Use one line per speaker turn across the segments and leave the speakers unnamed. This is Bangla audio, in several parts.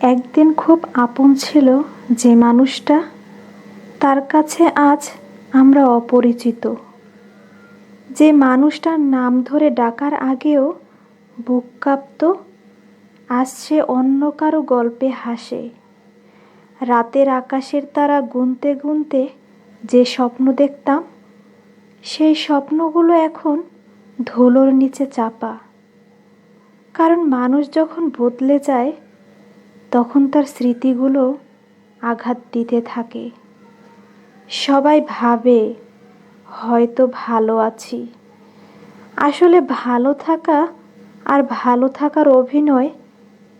একদিন খুব আপন ছিল যে মানুষটা। তার কাছে আজ আমরা অপরিচিত। যে মানুষটার নাম ধরে ডাকার আগেও বুক কাঁপত, আজ সে অন্য কারও গল্পে হাসে। রাতের আকাশের তারা গুনতে গুনতে যে স্বপ্ন দেখতাম, সেই স্বপ্নগুলো এখন ধুলোর নিচে চাপা। কারণ মানুষ যখন বদলে যায় তখন তার স্মৃতিগুলো আঘাত দিতে থাকে। সবাই ভাবে, হয়তো ভালো আছি। আসলে ভালো থাকা আর ভালো থাকার অভিনয়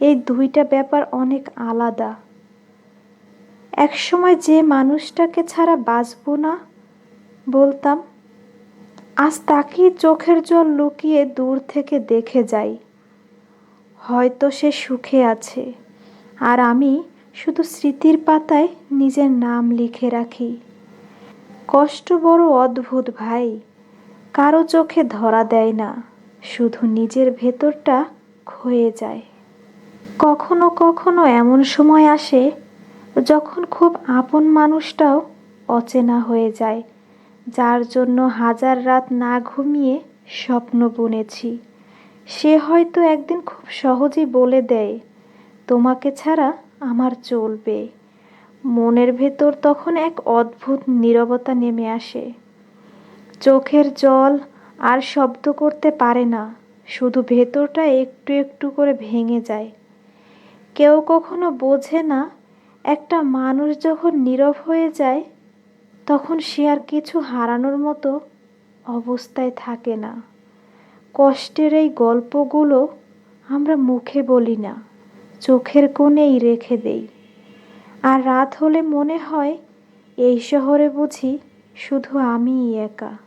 এই দুইটা ব্যাপার অনেক আলাদা। একসময় যে মানুষটাকে ছাড়া বাঁচবো না বলতাম, আজ তাকিয়ে চোখের জল লুকিয়ে দূর থেকে দেখে যাই। হয়তো সে সুখে আছে। আর আমি শুধু স্মৃতির পাতায় নিজের নাম লিখে রাখি। কষ্ট বড় অদ্ভুত ভাই, কারও চোখে ধরা দেয় না, শুধু নিজের ভেতরটা ক্ষয়ে যায়। কখনো কখনো এমন সময় আসে যখন খুব আপন মানুষটাও অচেনা হয়ে যায়, যার জন্য হাজার রাত না ঘুমিয়ে স্বপ্ন বুনেছি। সে হয়তো একদিন খুব সহজেই বলে দেয় তোমাকে ছাড়া আমার চলবে। মনের ভেতর তখন এক অদ্ভুত নীরবতা নেমে আসে। চোখের জল আর শব্দ করতে পারে না, শুধু ভেতরটা একটু একটু করে ভেঙে যায়। কেউ কখনো বোঝে না, একটা মানুষ যখন নীরব হয়ে যায়, তখন সে আর কিছু হারানোর মতো অবস্থায় থাকে না। কষ্টের এই গল্পগুলো আমরা মুখে বলি না। চোখের কোণেই রেখে দেই। আর রাত হলে মনে হয়, এই শহরে বুঝি শুধু আমিই একা।